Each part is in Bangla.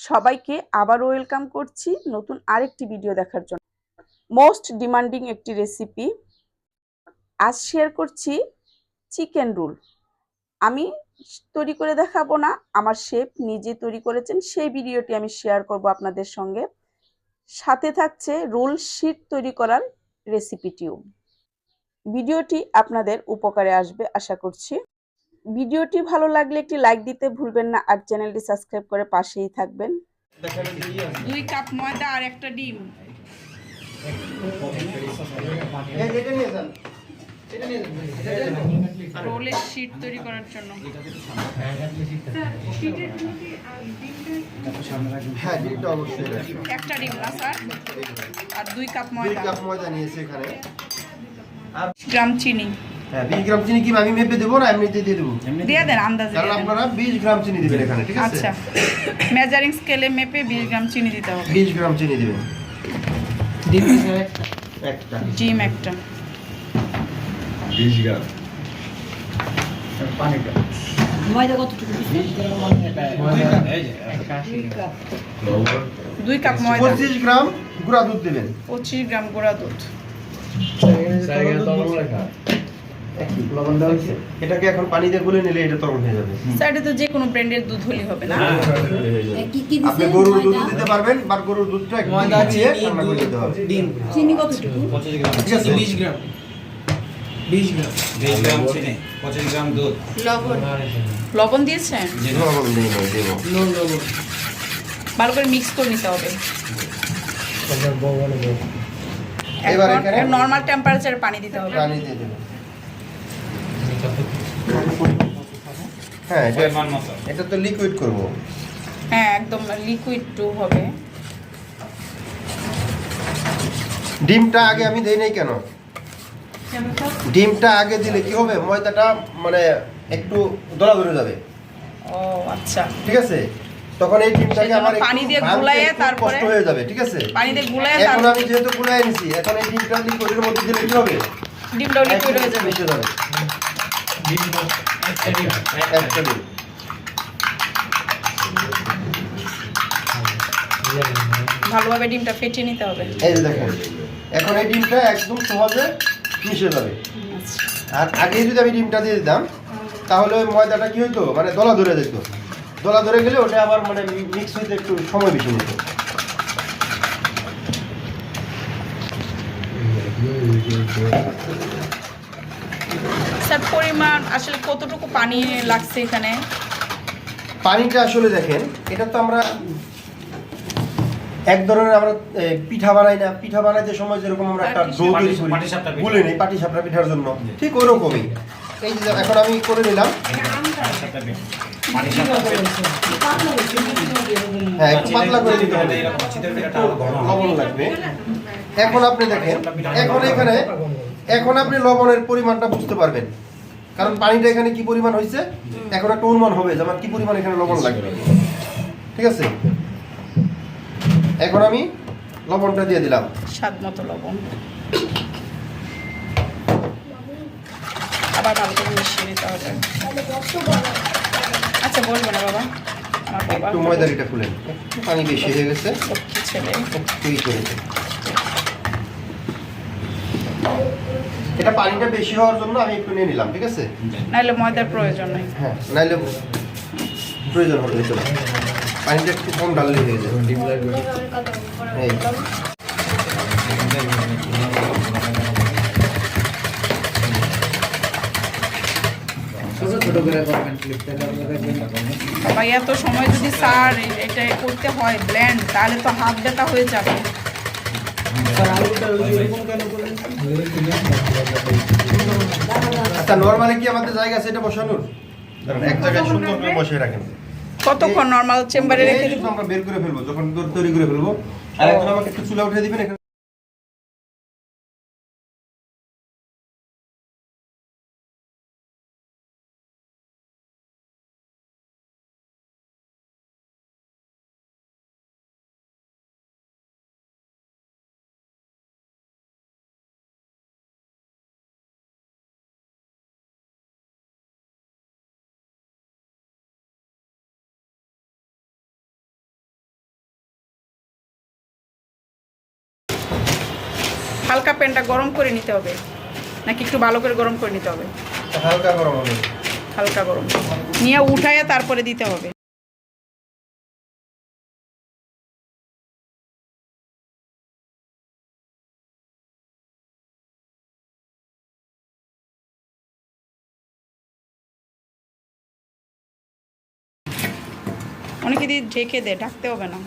সবাইকে আবার ওয়েলকাম করছি নতুন আরেকটি ভিডিও দেখার জন্য। মোস্ট ডিমান্ডিং একটি রেসিপি আজ শেয়ার করছি চিকেন রুল আমি তৈরি করে দেখাবো না, আমার শেফ নিজে তৈরি করেছেন, সেই ভিডিওটি আমি শেয়ার করব আপনাদের সঙ্গে। সাথে থাকছে রোল শিট তৈরি করার রেসিপিটিও ভিডিওটি আপনাদের উপকারে আসবে, আশা করছি। ভিডিওটি ভালো লাগলে একটি লাইক দিতে ভুলবেন না আর চ্যানেলটি সাবস্ক্রাইব করে পাশেই থাকবেন। দুই কাপ ময়দা আর একটা ডিম। রোলের শিট তৈরি করার জন্য। হ্যাঁ। একটা ডিম না স্যার? আর দুই কাপ ময়দা। কাপ ময়দা নিয়েছি এখানে। গ্রাম চিনি। হ্যাঁ বিশ গ্রাম চিনি কি আমি মেপে দেবো না এমনিতে দিয়ে দেবো? দিয়ে দেন আন্দাজে কারণ আপনারা বিশ গ্রাম চিনি দিবেন এখানে ঠিক আছে? আচ্ছা। মেজারিং স্কেলে মেপে বিশ গ্রাম চিনি দিতে হবে। বিশ গ্রাম চিনি দিবেন। একটা? জিম একটা। বিশ গ্রাম। ময়দা কতটুকু লবণ। দুই কাপ ময়দা। পঁচিশ গ্রাম গুঁড়া দুধ দিবেন। পঁচিশ গ্রাম গোড়া দুধ। এটাকে এখন পানি দিয়ে গুলে নিলে এটা তরল হয়ে যাবে। সাইডে তো যে কোনো ব্র্যান্ডের দুধ হলেই হবে না? কি কি আপনি গরুর দুধ দিতে পারবেন বা গরুর দুধটা ময়দা দিয়ে রান্না করে দিতে হবে। ডিম। চিনি কতটুকু? পঁচিশ গ্রাম। ঠিক আছে। বিশ গ্রাম। বিশ গ্রাম। বিশ গ্রাম চিনি। পঁচিশ গ্রাম দুধ। লবণ। লবণ দিয়েছেন? লবণ দিয়ে নেই দেবো। নুন লবণ। ভালো করে মিক্স করে নিতে হবে। এবার এখানে নর্মাল টেম্পারেচারে পানি দিতে হবে। পানি দিয়ে দেবেন। হ্যাঁ এটা পরিমাণ মতো। এটা তো লিকুইড করব। হ্যাঁ একদম লিকুইড টু হবে। ডিমটা আগে আমি দেই নাই কেন? ডিমটা আগে দিলে কি হবে? ময়দাটা মানে একটু দলা ধরে যাবে। ও আচ্ছা। ঠিক আছে? তখন এই ডিমটাকে আমার পানি দিয়ে একটু তারপরে- কষ্ট হয়ে যাবে ঠিক আছে? পানি দিয়ে গুলায় এখন আমি যেহেতু গুলাই নিছি এখন এই ডিমটা লিকুইডের মধ্যে দিলে কি হবে? ডিমটাও লিকুইড হয়ে যাবে মিশে যাবে একটা ডিম ভালোভাবে ডিমটা ফেটিয়ে নিতে হবে। এই দেখেন, এখন এই ডিমটা একদম সহজে মিশে যাবে। আর আগে যদি আমি ডিমটা দিয়ে দিতাম, তাহলে ওই ময়দাটা কি হইতো? মানে দলা ধরে যেত। দলা ধরে গেলে ওটা আবার মানে মিক্স হইতে একটু সময় বেশি নিত। স্যার পরিমাণ আসলে কতটুকু পানি লাগছে এখানে? পানিটা আসলে দেখেন এটা তো আমরা এক ধরনের আমরা পিঠা বানাই না। পিঠা বানাইতে সময় যেরকম আমরা একটা ডো তৈরি করি। গুলে নেই পাটি সাপটা পিঠার জন্য। ঠিক ওরকমই। এই যে এখন আমি করে নিলাম। হ্যাঁ একটু পাতলা করে দিতে হবে। লবণ লাগবে। এখন আপনি দেখেন এখন এখানে এখন আপনি লবণের পরিমাণটা বুঝতে পারবেন। কারণ পানিটা এখানে কি পরিমাণ হয়েছে এখন একটা অনুমান হবে যে আমার কি পরিমাণ এখানে লবণ লাগবে। ঠিক আছে? এখন আমি লবণটা দিয়ে দিলাম। স্বাদ মতো লবণ। আবার ভালো করে মিশিয়ে নিতে হবে। আচ্ছা বলব না বাবা। একটু ময়দারিটা খুলেন। একটু পানি বেশি হয়ে গেছে। ছেলে করে দিন। এটা পানিটা বেশি হওয়ার জন্য আমি একটু নিয়ে নিলাম ঠিক আছে? নাহলে ময়দার প্রয়োজন নেই। হ্যাঁ নাইলে প্রয়োজন হবে তো পানিটা একটু কম ডাললে হয়ে যাবে। এই। করে করবেন ক্লিপটা এত সময় যদি স্যার এটা করতে হয় ব্ল্যান্ড তাহলে তো হাত ব্যথা হয়ে যাবে আলুটা ওই এরকম কেন করলেন আচ্ছা নর্মালি কি আমাদের জায়গা আছে এটা বসানোর? এক জায়গায় সুন্দর করে বসিয়ে রাখেন। কতক্ষণ নর্মাল চেম্বারে রেখে আমরা বের করে ফেলব যখন তৈরি করে ফেলব আর এখন আমাকে একটু চুলা উঠিয়ে দিবেন হালকা প্যানটা গরম করে নিতে হবে। নাকি একটু ভালো করে গরম করে নিতে হবে? হালকা গরম হবে। হালকা গরম। নিয়ে উঠায় তারপরে দিতে হবে। অনেকে দিয়ে ঢেকে দে ঢাকতে হবে না।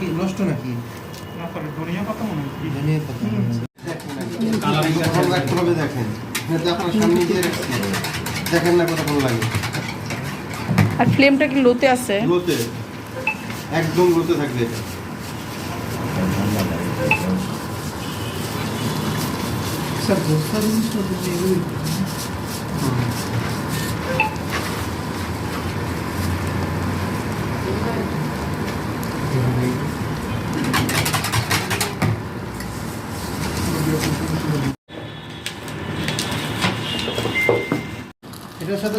কি নষ্ট নাকি? দেখেন। না লাগে। আর ফ্লেমটা কি লোতে আছে? লোতে। একদম লোতে থাকবে এটা। স্যার জিনিসটা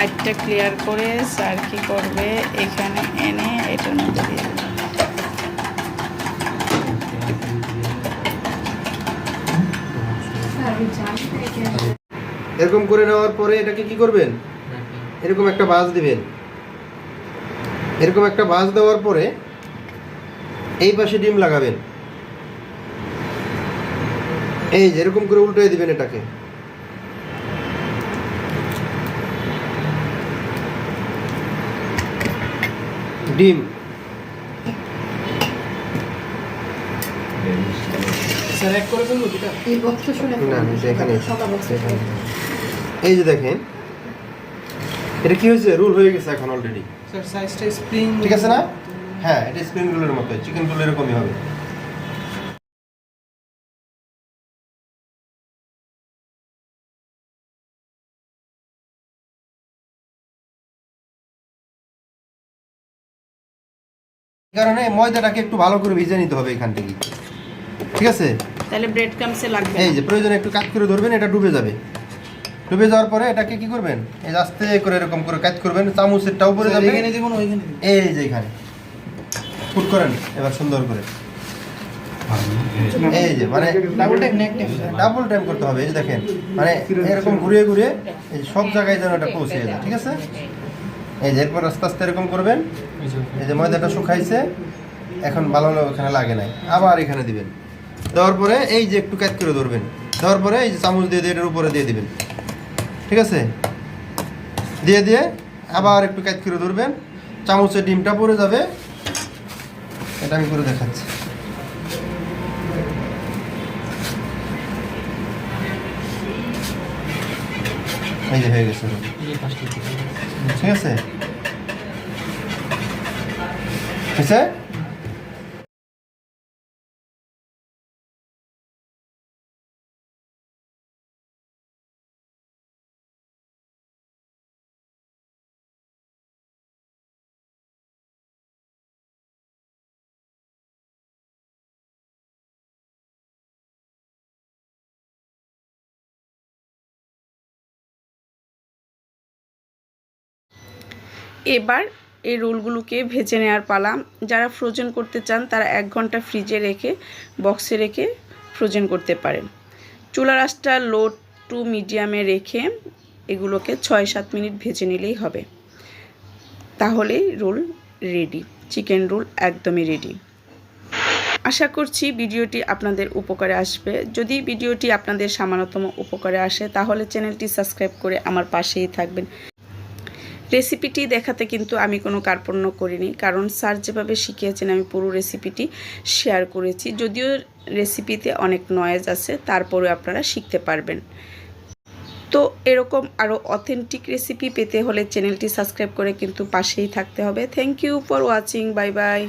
সাইডটা ক্লিয়ার করে স্যার কি করবে এখানে এনে এটার মধ্যে দিয়ে দেবে। এরকম করে নেওয়ার পরে এটাকে কি করবেন? এরকম একটা বাস দিবেন। এরকম একটা বাস দেওয়ার পরে এই পাশে ডিম লাগাবেন। এই যে এরকম করে উল্টে দিবেন এটাকে। ডিম। স্যার এক করে ফেলব এই বক্সটা শুনে না না, এখানে সাদা বক্স এখানে। এই যে দেখেন এটা কি হয়েছে? রুল হয়ে গেছে এখন অলরেডি স্যার সাইজটা স্প্রিং ঠিক আছে না? হ্যাঁ এটা স্প্রিং রোলের মতো চিকেন রোল এরকমই হবে। কারণে ময়দাটাকে একটু ভালো করে ভিজে নিতে হবে এখান থেকে। ঠিক আছে? তাহলে ব্রেড ক্রামসে লাগবে এই যে প্রয়োজনে একটু কাজ করে ধরবেন এটা ডুবে যাবে। ডুবে যাওয়ার পরে এটাকে কি করবেন? এই যে আস্তে করে এরকম করে কাজ করবেন চামচেরটা উপরে যাবে। এখানে দিব ওইখানে এই যে এখানে। ফুট করেন এবার সুন্দর করে। এই যে মানে ডাবল টাইপ ডাবল টাইম করতে হবে এই যে দেখেন। মানে এরকম ঘুরিয়ে ঘুরিয়ে এই সব জায়গায় যেন এটা পৌঁছে যায় ঠিক আছে? এই যে এরপর আস্তে আস্তে এরকম করবেন এই যে ময়দাটা শুকাইছে এখন ভালো ওখানে লাগে নাই আবার এখানে দিবেন। দেওয়ার পরে এই যে একটু ক্যাচ করে ধরবেন দেওয়ার পরে এই যে চামচ দিয়ে দিয়ে এটার উপরে দিয়ে দিবেন। ঠিক আছে? দিয়ে দিয়ে আবার একটু ক্যাচ করে ধরবেন চামচের ডিমটা পড়ে যাবে। এটা আমি করে দেখাচ্ছি। এই যে হয়ে গেছে। ঠিক আছে হয়েছে এবার এই রোলগুলোকে ভেজে নেওয়ার পালা। যারা ফ্রোজেন করতে চান, তারা এক ঘণ্টা ফ্রিজে রেখে বক্সে রেখে ফ্রোজেন করতে পারেন। চুলা আঁচটা লো টু মিডিয়ামে রেখে এগুলোকে ছয় সাত মিনিট ভেজে নিলেই হবে। তাহলেই রোল রেডি চিকেন রোল একদমই রেডি আশা করছি ভিডিওটি আপনাদের উপকারে আসবে। যদি ভিডিওটি আপনাদের সামান্যতম উপকারে আসে, তাহলে চ্যানেলটি সাবস্ক্রাইব করে আমার পাশেই থাকবেন। রেসিপিটি দেখাতে কিন্তু আমি কোনো কার্পণ্য করিনি। কারণ স্যার যেভাবে শিখিয়েছেন, আমি পুরো রেসিপিটি শেয়ার করেছি। যদিও রেসিপিতে অনেক নয়েজ আছে, তারপরে আপনারা শিখতে পারবেন। তো এরকম আরও অথেন্টিক রেসিপি পেতে হলে চ্যানেলটি সাবস্ক্রাইব করে কিন্তু পাশেই থাকতে হবে। Thank you for watching bye bye